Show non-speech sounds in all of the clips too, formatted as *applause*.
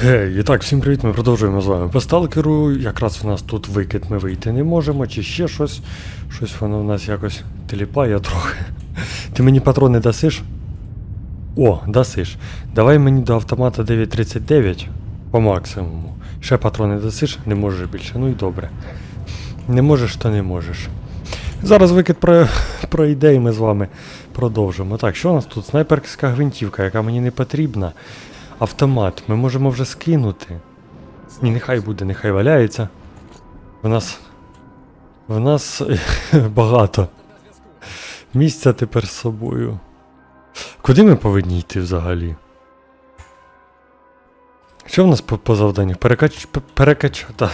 Гей, і так, всім привіт, ми продовжуємо з вами по сталкеру. Якраз в нас тут викид ми вийти не можемо, чи ще щось. Щось воно в нас якось теліпає трохи. Ти мені патрони дасиш? О, дасиш. Давай мені до автомата 939 по максимуму. Ще патрони дасиш? Не можеш більше. Ну і добре. Не можеш, то не можеш. Зараз викид про, пройде і ми з вами продовжимо. Так, що у нас тут? Снайперська гвинтівка, яка мені не потрібна. Автомат ми можемо вже скинути. Ні, нехай буде, нехай валяється. В нас. В нас *laughs* багато. Місця тепер з собою. Куди ми повинні йти взагалі? Що в нас по, по завданню? Перекач... *laughs* Перекачати.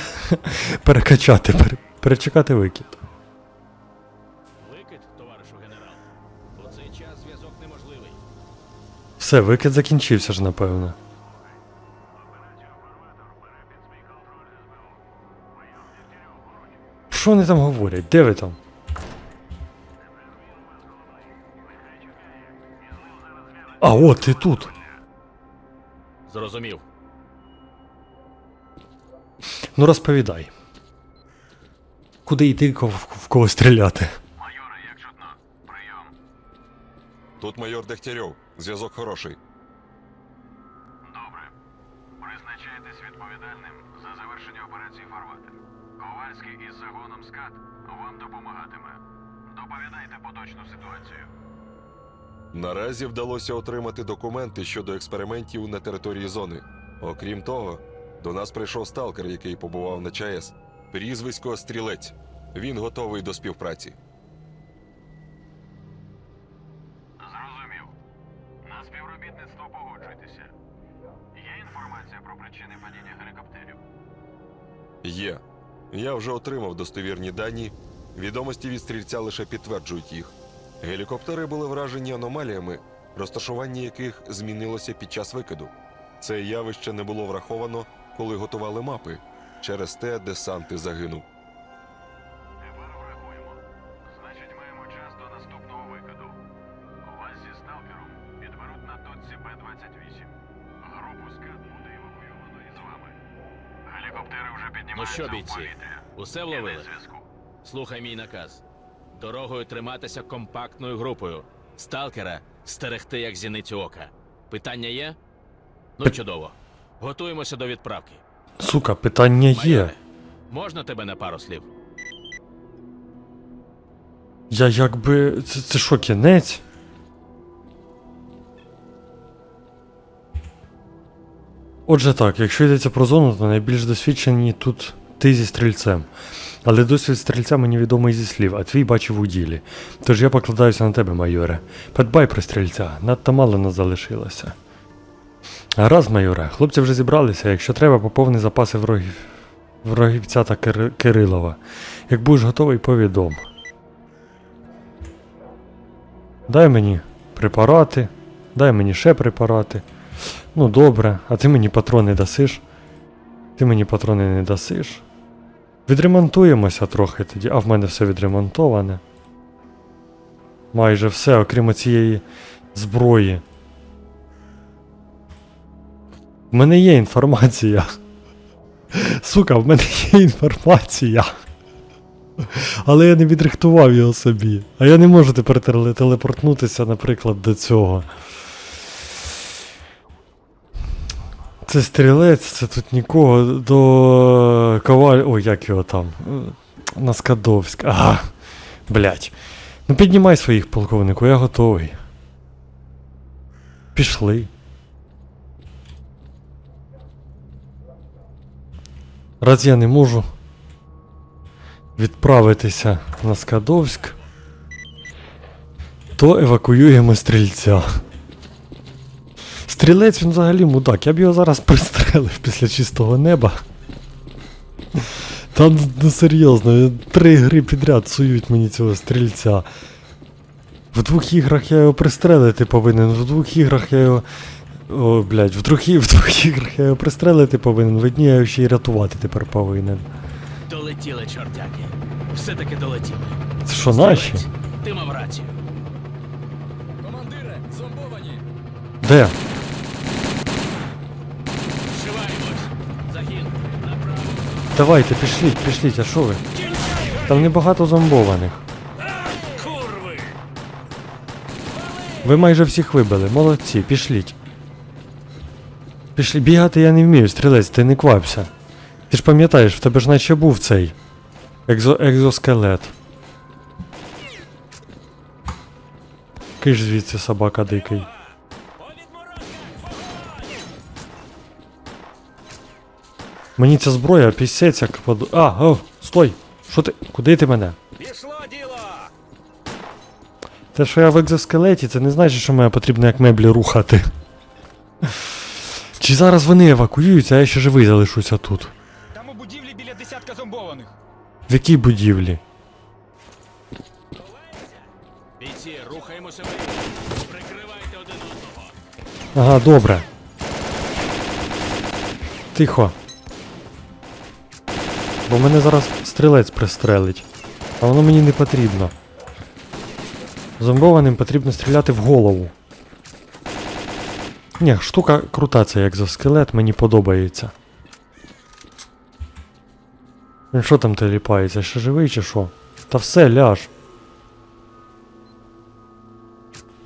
Перекачати, перечекати. Викид, Все, викид закінчився ж, напевно. Що вони там говорять? Де ви там? А, от ти тут. Зрозумів. Ну розповідай. Куди йти, кого- в кого стріляти? Майоре, як чутно? Прийом. Тут майор Дегтярьов. Зв'язок хороший. Добре. Призначайтесь відповідальним за завершення операції Фарватер. Ковальський із загоном СКАТ вам допомагатиме. Доповідайте поточну ситуацію. Наразі вдалося отримати документи щодо експериментів на території зони. Окрім того, до нас прийшов сталкер, який побував на ЧАЕС. Прізвисько Стрілець. Він готовий до співпраці. Є. Я вже отримав достовірні дані. Відомості від стрільця лише підтверджують їх. Гелікоптери були вражені аномаліями, розташування яких змінилося під час викиду. Це явище не було враховано, коли готували мапи. Через те десант і загинув. Тепер врахуємо. Значить, маємо час до наступного викиду. Вас зі сталкером підберуть на точці П-28. Групу СКАТ буде. Гелікоптери вже піднімаються що, бійці, усе вловили? Слухай мій наказ. Дорогою триматися компактною групою. Сталкера стерегти як зіницю ока. Питання є? Ну чудово. Готуємося до відправки. Сука, питання є. Можна тебе на пару слів? Я якби. Це, це що, кінець? Отже так, якщо йдеться про зону, то найбільш досвідчені тут ти зі стрільцем. Але досвід стрільця мені відомий зі слів, а твій бачив у ділі. Тож я покладаюся на тебе, майоре. Подбай про стрільця, надто мало нас залишилося. Гаразд, майоре, хлопці вже зібралися, якщо треба, поповни запаси ворогів, ворогівця та Кир... Кирилова. Як будеш готовий, повідом. Дай мені препарати, дай мені ще препарати. Ну добре, а ти мені патрони дасиш? Ти мені патрони не дасиш. Відремонтуємося трохи тоді, а в мене все відремонтоване. Майже все, окрім цієї зброї. В мене є інформація. Сука, в мене є інформація. Але я не відрихтував його собі. А я не можу тепер телепортнутися, наприклад, до цього. Це стрілець, це тут нікого до Коваль. Ой, як його там? Е, Наскадовськ. Ага. Блять. Ну піднімай своїх полковнику, я готовий. Пішли. Раз я не можу відправитися на Скадовськ, то евакуюємо стрільця. Стрілець він взагалі мудак, я б його зараз пристрелив після чистого неба. Там ну серйозно, три гри підряд сують мені цього стрільця. В двох іграх я його пристрелити повинен, в двох іграх я його. О, блядь, в двох, в двох іграх я його пристрелити повинен, в одній я його ще й рятувати тепер повинен. Долетіли, чортяки. Все-таки долетіли. Це що наші? Ти мав рацію. Командире, зомбовані! Де? Давайте, пішліть, пішліть, а що ви? Там небагато зомбованих. Ви майже всіх вибили, молодці, пішліть. Пішли, бігати я не вмію, стрілець, ти не квапся. Ти ж пам'ятаєш, в тебе ж наче був цей екзо, екзоскелет. Киш звідси собака дикий. Мені ця зброя пісець як поду... А, о, стой! Що ти? Куди ти мене? Пішло діло! Те, що я в екзоскелеті, це не значить, що мене потрібно як меблі рухати. Чи зараз вони евакуюються, а я ще живий залишуся тут? Там у будівлі біля десятка зомбованих. В якій будівлі? Бійці, рухаємося вперед. Прикривайте один одного. Ага, добре. Тихо. Бо мене зараз стрілець пристрелить. А воно мені не потрібно. Зомбованим потрібно стріляти в голову. Ні, штука крута, це як за скелет, мені подобається. Він що там теліпається? Ще живий чи що? Та все, ляж.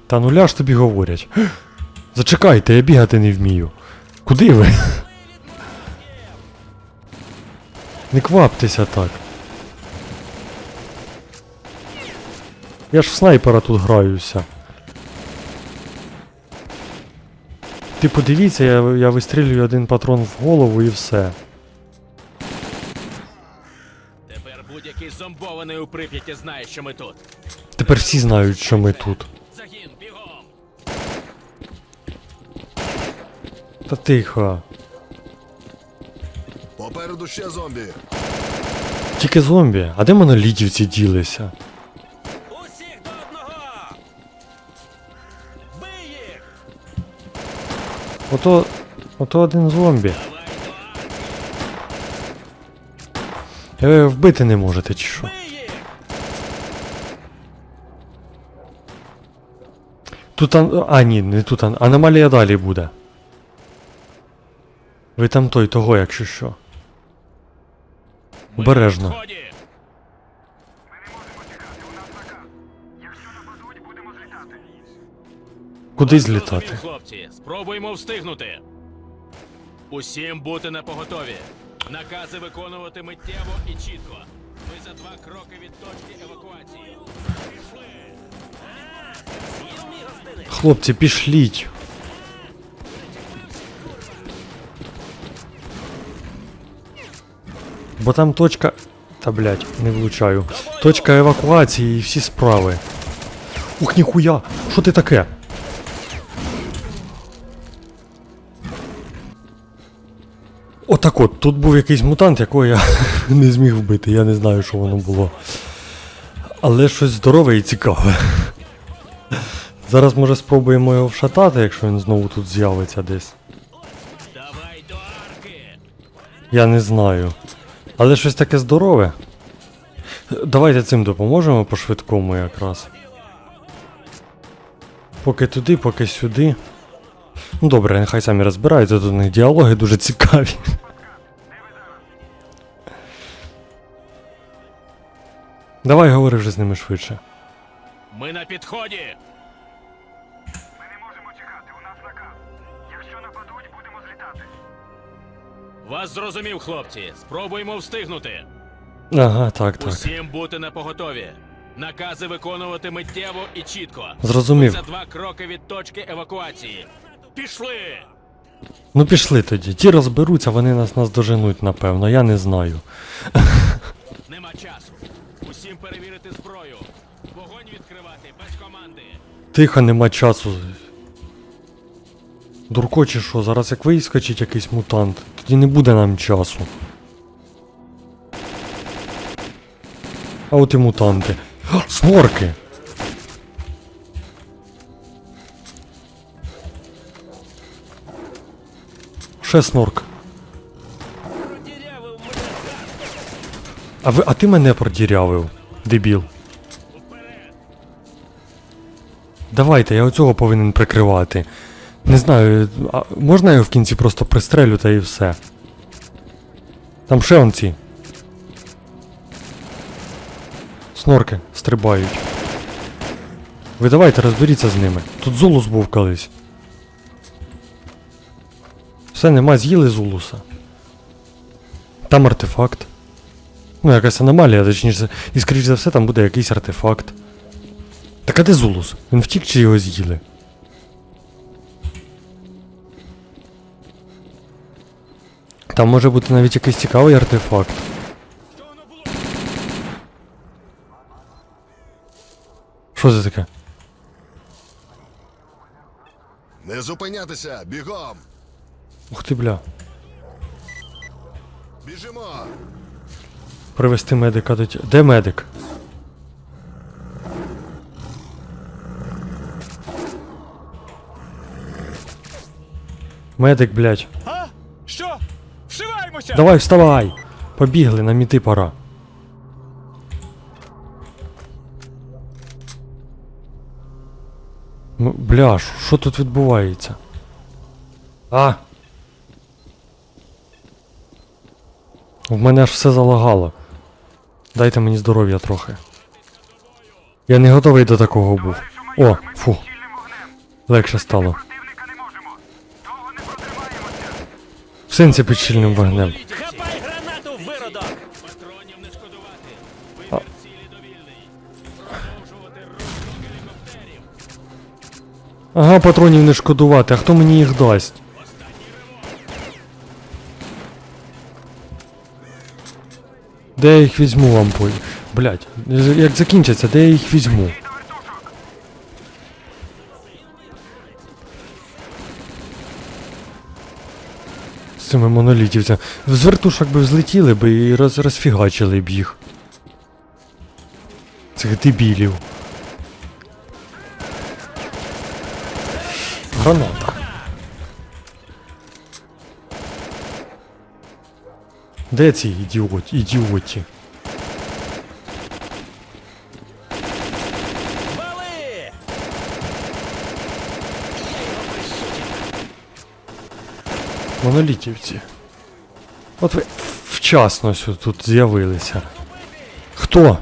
Та ну ляж тобі говорять. *gasps* Зачекайте, я бігати не вмію. Куди ви? Не кваптеся так. Я ж в снайпера тут граюся. Ти подивіться, я, я вистрілюю один патрон в голову і все. Тепер будь-який зомбований у Прип'яті знає, що ми тут. Тепер всі знають, що ми тут. Загін, бігом! Та тихо. Попереду ще зомбі. Тільки зомбі. А де монолітівці ділися? Усіх до одного! Бий їх! Ото. Ото один зомбі. Ви вбити не можете, чи що? Бий їх! Тут ан... А, ні, не тут ан... аномалія далі буде. Ви там той того, якщо що. Ми Обережно. на сході. Ми не можемо тікати, у нас наказ. Якщо нападуть, будемо злітати. Куди злітати? хлопці, спробуємо встигнути. Усім бути на поготові. Накази виконувати миттєво і чітко. Ми за два кроки від точки евакуації. Пішли! Хлопці, пішліть. Бо там точка. Та блять, не влучаю. Точка евакуації і всі справи. Ух, ніхуя! Що ти таке? Отак от, тут був якийсь мутант, якого я *laughs* не зміг вбити, я не знаю, що воно було. Але щось здорове і цікаве. Зараз може спробуємо його вшатати, якщо він знову тут з'явиться десь. Я не знаю. Але щось таке здорове. Давайте цим допоможемо по швидкому якраз. Поки туди, поки сюди. Ну добре, нехай самі розбираються, тут них діалоги дуже цікаві. Давай говори вже з ними швидше. Ми на підході! Вас зрозумів, хлопці. Спробуємо встигнути. Ага, так, так. Усім бути на поготові. Накази виконувати миттєво і чітко. Зрозумів. За два кроки від точки евакуації. Пішли! Ну пішли тоді. Ті розберуться, вони нас наздоженуть, напевно, я не знаю. Нема часу. Усім перевірити зброю. Вогонь відкривати без команди. Тихо, нема часу. Дурко чи що, зараз як вискочить якийсь мутант, тоді не буде нам часу. А от і мутанти. А, снорки! Ще снорк. А ви, а ти мене продірявив, дебіл. Давайте, я оцього повинен прикривати. Не знаю, а можна його в кінці просто пристрелю та і все. Там ще он ці. Снорки стрибають. Ви давайте розберіться з ними. Тут зулус був колись. Все, нема з'їли зулуса. Там артефакт. Ну, якась аномалія, точніше, і скоріш за все там буде якийсь артефакт. Так а де зулус? Він втік чи його з'їли? Там може бути навіть якийсь цікавий артефакт. Що це таке? Не зупинятися, бігом! Ух ти бля. Біжимо! Привезти медика до тя- Де медик? Медик, блядь. А? Давай, вставай! Побігли, нам іти пора. Ну, бля, що тут відбувається? А! В мене аж все залагало. Дайте мені здоров'я трохи. Я не готовий до такого був. О, фу. Легше стало. Противника не можемо. Довго не протримаємося. В сенсі під щільним вогнем. Хапай гранату, виродок! Патронів не шкодувати. Вибір цілі довільний. Продовжувати рух гелікоптерів. Ага, патронів не шкодувати, а хто мені їх дасть? Де я їх візьму, ампуль? Блять, як закінчиться, де я їх візьму? Цими монолітівцями. З вертушок би взлетіли би і роз, розфігачили б їх. Цих дебілів. Граната. Де ці ідіот, ідіоті? Вали! Я його присутів! Монолітівці. От ви вчасно тут з'явилися. Хто?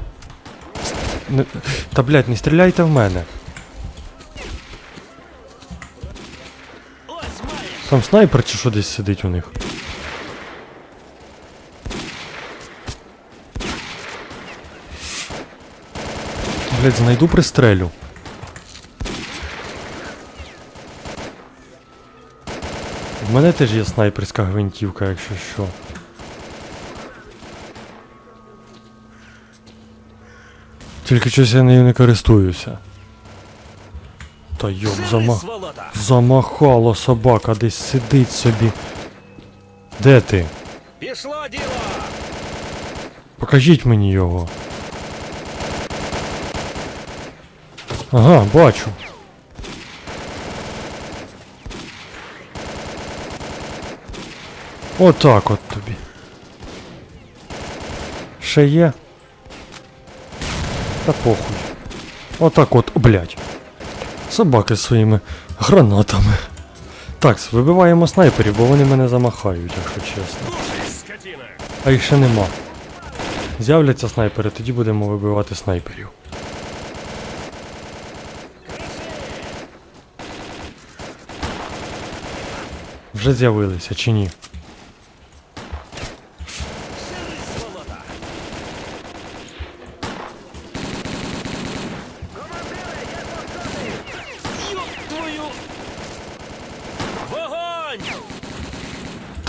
Не- Та блядь, не стріляйте в мене. Там снайпер чи що десь сидить у них? Блять, знайду пристрелю. В мене теж є снайперська гвинтівка, якщо що. Тільки щось я нею не користуюся. Та йоб, замах. Замахало собака, десь сидить собі. Де ти? Пішло діло! Покажіть мені його. Ага, бачу. Отак от тобі. Ще є. Та похуй. Отак от, блядь. Собаки з своїми гранатами. Так, вибиваємо снайперів, бо вони мене замахають, якщо чесно. А їх ще нема. З'являться снайпери, тоді будемо вибивати снайперів. Вже з'явилися чи ні?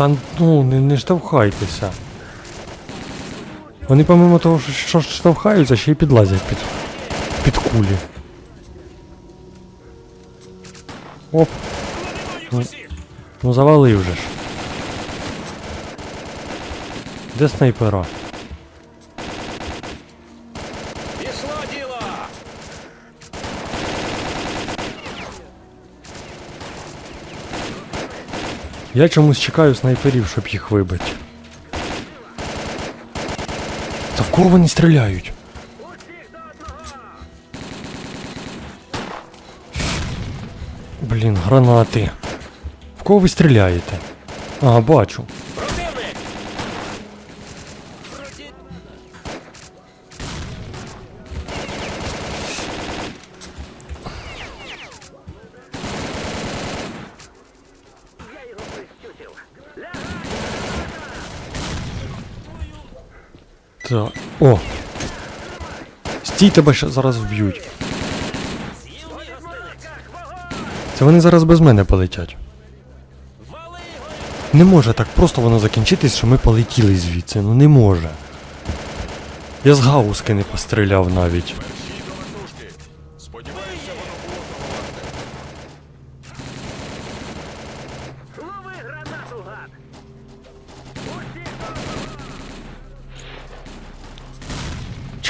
Та ну, не, не штовхайтеся. Вони помимо того, що, штовхаються, ще й підлазять під, під кулі. Оп, Ну, ну завалив вже ж. Де снайпера? Пішло діло! Я чомусь чекаю снайперів, щоб їх вибити. Та в кого вони стріляють? Блін, гранати. В кого ви стріляєте? Ага, бачу. Та. О! Стій, тебе ще зараз вб'ють. Це вони зараз без мене полетять. Не може так просто воно закінчитись, що ми полетіли звідси. Ну не може. Я з гауски не постріляв навіть.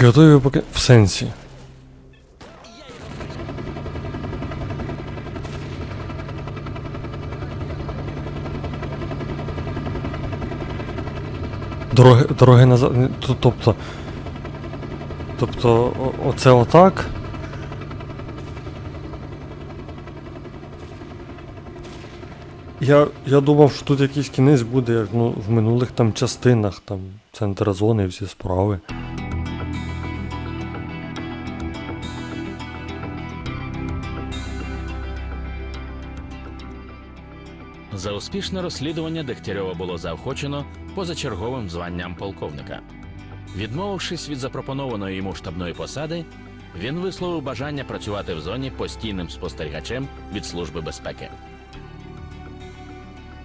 Чи готові поки. В сенсі. Дороги, дороги назад. Тобто. Тобто, оце отак. Я, я думав, що тут якийсь кінець буде, як ну, в минулих там частинах, там центр зони і всі справи. За успішне розслідування Дегтярьова було заохочено позачерговим званням полковника. Відмовившись від запропонованої йому штабної посади, він висловив бажання працювати в зоні постійним спостерігачем від Служби безпеки.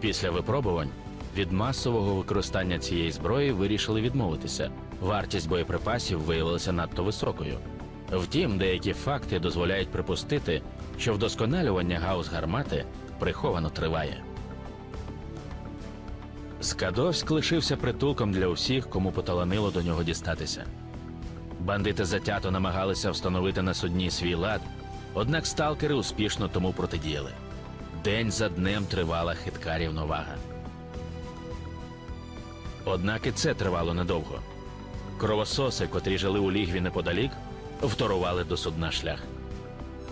Після випробувань від масового використання цієї зброї вирішили відмовитися. Вартість боєприпасів виявилася надто високою. Втім, деякі факти дозволяють припустити, що вдосконалювання гаус гармати приховано триває. Скадовськ лишився притулком для усіх, кому поталанило до нього дістатися. Бандити затято намагалися встановити на судні свій лад, однак сталкери успішно тому протидіяли. День за днем тривала хитка рівновага. Однак і це тривало недовго. Кровососи, котрі жили у лігві неподалік, вторували до судна шлях.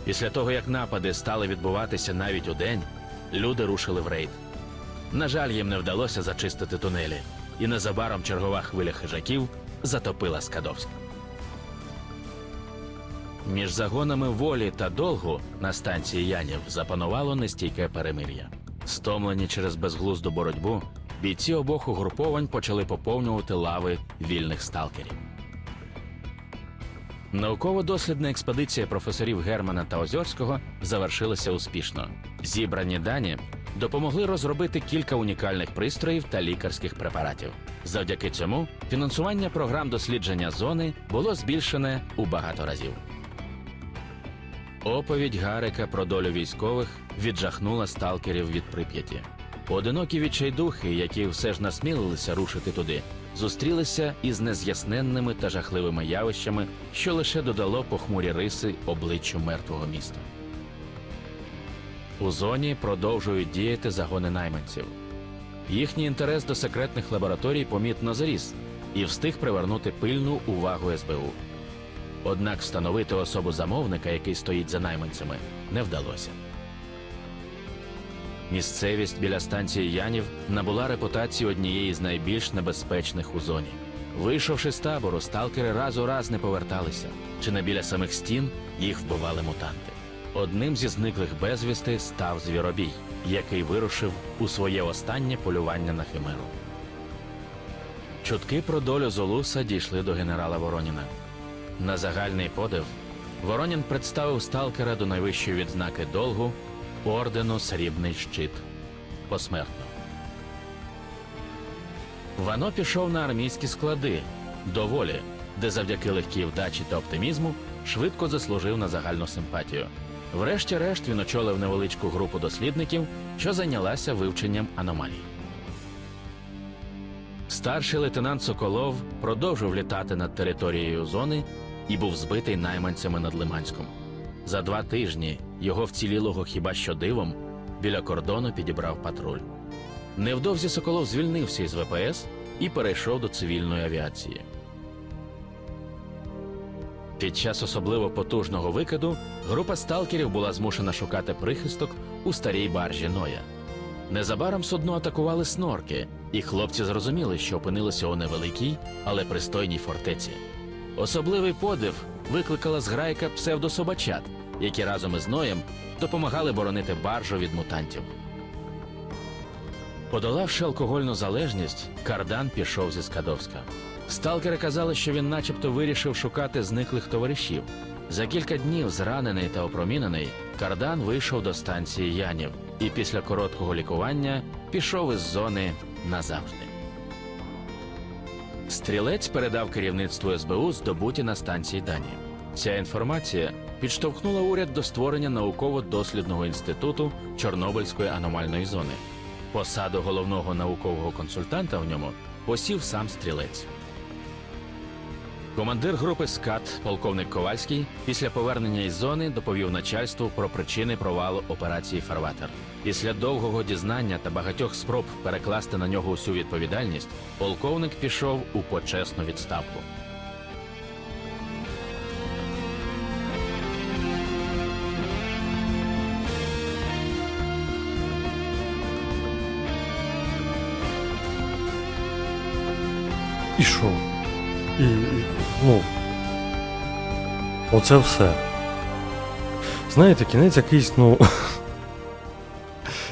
Після того, як напади стали відбуватися навіть у день, люди рушили в рейд. На жаль, їм не вдалося зачистити тунелі, і незабаром чергова хвиля хижаків затопила Скадовськ. Між загонами волі та долгу на станції Янів запанувало нестійке перемир'я. Стомлені через безглузду боротьбу, бійці обох угруповань почали поповнювати лави вільних сталкерів. Науково-дослідна експедиція професорів Германа та Озьорського завершилася успішно. Зібрані дані допомогли розробити кілька унікальних пристроїв та лікарських препаратів. Завдяки цьому фінансування програм дослідження зони було збільшене у багато разів. Оповідь Гарика про долю військових віджахнула сталкерів від прип'яті. Одинокі відчайдухи, які все ж насмілилися рушити туди, зустрілися із нез'ясненними та жахливими явищами, що лише додало похмурі риси обличчю мертвого міста. У зоні продовжують діяти загони найманців. Їхній інтерес до секретних лабораторій помітно зріс і встиг привернути пильну увагу СБУ. Однак встановити особу замовника, який стоїть за найманцями, не вдалося. Місцевість біля станції Янів набула репутацію однієї з найбільш небезпечних у зоні. Вийшовши з табору, сталкери раз у раз не поверталися, чи не біля самих стін їх вбивали мутанти. Одним зі зниклих безвісти став звіробій, який вирушив у своє останнє полювання на химеру. Чутки про долю Золуса дійшли до генерала Вороніна. На загальний подив Воронін представив сталкера до найвищої відзнаки долгу ордену Срібний щит посмертно. Вано пішов на армійські склади до волі, де завдяки легкій вдачі та оптимізму швидко заслужив на загальну симпатію. Врешті-решт він очолив невеличку групу дослідників, що зайнялася вивченням аномалій. Старший лейтенант Соколов продовжив літати над територією зони і був збитий найманцями над Лиманськом. За два тижні його вцілілого хіба що дивом біля кордону підібрав патруль. Невдовзі Соколов звільнився із ВПС і перейшов до цивільної авіації. Під час особливо потужного викиду група сталкерів була змушена шукати прихисток у старій баржі Ноя. Незабаром судно атакували снорки, і хлопці зрозуміли, що опинилися у невеликій, але пристойній фортеці. Особливий подив викликала зграйка псевдособачат, які разом із Ноєм допомагали боронити баржу від мутантів. Подолавши алкогольну залежність, Кардан пішов зі Скадовська. Сталкери казали, що він начебто вирішив шукати зниклих товаришів. За кілька днів, зранений та опромінений, Кардан вийшов до станції Янів і після короткого лікування пішов із зони назавжди. Стрілець передав керівництву СБУ здобуті на станції дані. Ця інформація підштовхнула уряд до створення науково-дослідного інституту Чорнобильської аномальної зони. Посаду головного наукового консультанта в ньому посів сам стрілець. Командир групи СКАТ, полковник Ковальський, після повернення із зони доповів начальству про причини провалу операції Фарватер. Після довгого дізнання та багатьох спроб перекласти на нього усю відповідальність, полковник пішов у почесну відставку. І і, ну. Оце все. Знаєте, кінець якийсь, ну. *laughs*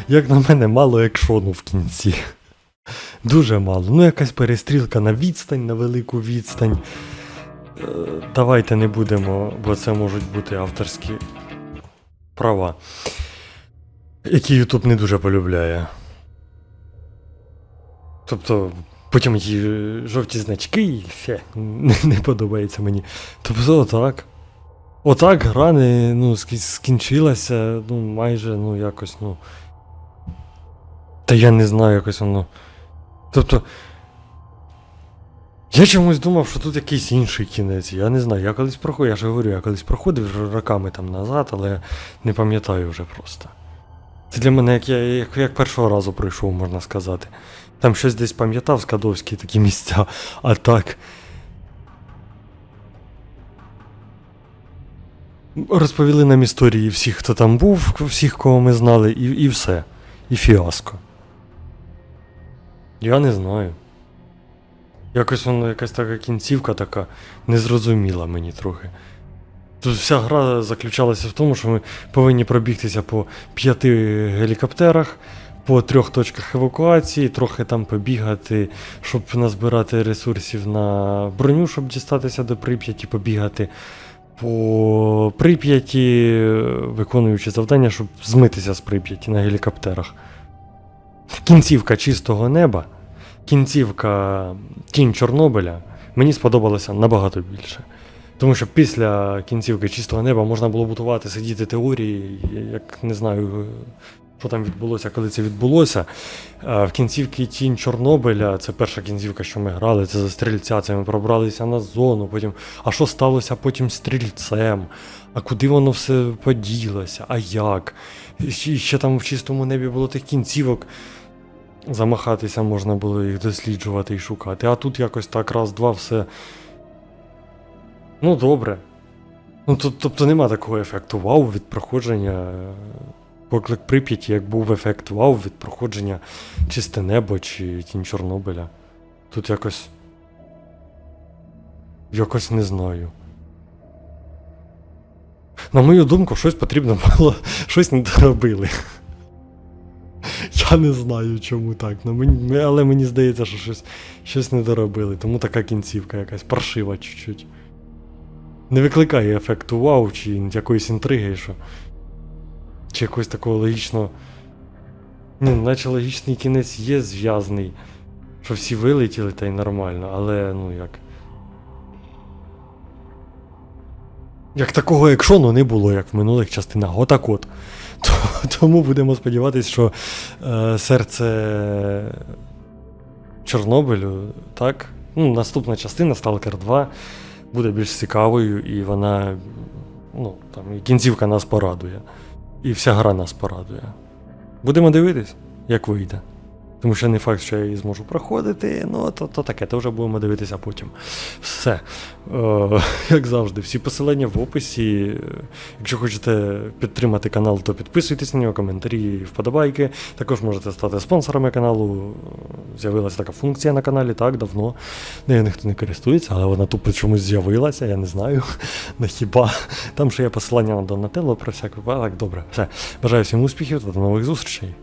Як на мене, мало екшону в кінці. Дуже мало. Ну, якась перестрілка на відстань, на велику відстань. Е, Давайте не будемо, бо це можуть бути авторські права. Які Ютуб не дуже полюбляє. Тобто, потім ті жовті значки і все, не, не подобається мені. Тобто, отак. Отак гра не, ну, скінчилася, ну, майже, ну, якось, ну. Та я не знаю, якось воно. Тобто. Я чомусь думав, що тут якийсь інший кінець. Я не знаю. Я колись проходив, я ж говорю, я колись проходив роками там назад, але не пам'ятаю вже просто. Це для мене як я як, як першого разу пройшов, можна сказати. Там щось десь пам'ятав Скадовські такі місця, а так. Розповіли нам історії всіх, хто там був, всіх, кого ми знали, і, і все. І фіаско. Я не знаю. Якось воно якась така кінцівка така незрозуміла мені трохи. Тут вся гра заключалася в тому, що ми повинні пробігтися по п'яти гелікоптерах, по трьох точках евакуації, трохи там побігати, щоб назбирати ресурсів на броню, щоб дістатися до Прип'яті, побігати по Прип'яті, виконуючи завдання, щоб змитися з Прип'яті на гелікоптерах. Кінцівка чистого неба, кінцівка Тінь Чорнобиля мені сподобалася набагато більше. Тому що після кінцівки чистого неба можна було будувати, сидіти теорії, як не знаю, що там відбулося, коли це відбулося. В кінцівці Тінь Чорнобиля, це перша кінцівка, що ми грали, це за стрільця, це ми пробралися на зону, потім. А що сталося потім стрільцем? А куди воно все поділося? А як? І ще там в чистому небі було тих кінцівок. Замахатися можна було їх досліджувати і шукати. А тут якось так раз-два все. Ну, добре. Ну, тобто нема такого ефекту вау від проходження е, поклик Прип'яті, як був ефект вау від проходження чисте небо чи тінь Чорнобиля. Тут якось. Якось не знаю. На мою думку, щось потрібно було, щось не доробили. Я не знаю, чому так. Ну, мені, але мені здається, що щось, щось не доробили, тому така кінцівка якась паршива чуть-чуть. Не викликає ефекту вау чи якоїсь інтриги, що. Чи якогось такого логічного. Ну, наче логічний кінець є зв'язаний, що всі вилетіли та й нормально, але ну як. Як такого екшону не було, як в минулих частинах. Отак от. *laughs* То- Тому будемо сподіватися, що е, серце Чорнобилю, так? Ну, наступна частина Stalker 2 буде більш цікавою, і вона. Ну, там, і кінцівка нас порадує. І вся гра нас порадує. Будемо дивитись, як вийде. Тому що не факт, що я її зможу проходити. Ну, то, то таке, то вже будемо дивитися потім. Все. Е, *laughs* як завжди, всі посилання в описі. Е, Якщо хочете підтримати канал, то підписуйтесь на нього, коментарі, вподобайки. Також можете стати спонсорами каналу. З'явилася така функція на каналі так давно. Нею ніхто не користується, але вона тупо чомусь з'явилася, я не знаю. *laughs* Не хіба. Там ще є посилання на Донателло про всяк випадок. Добре, все. Бажаю всім успіхів та до нових зустрічей.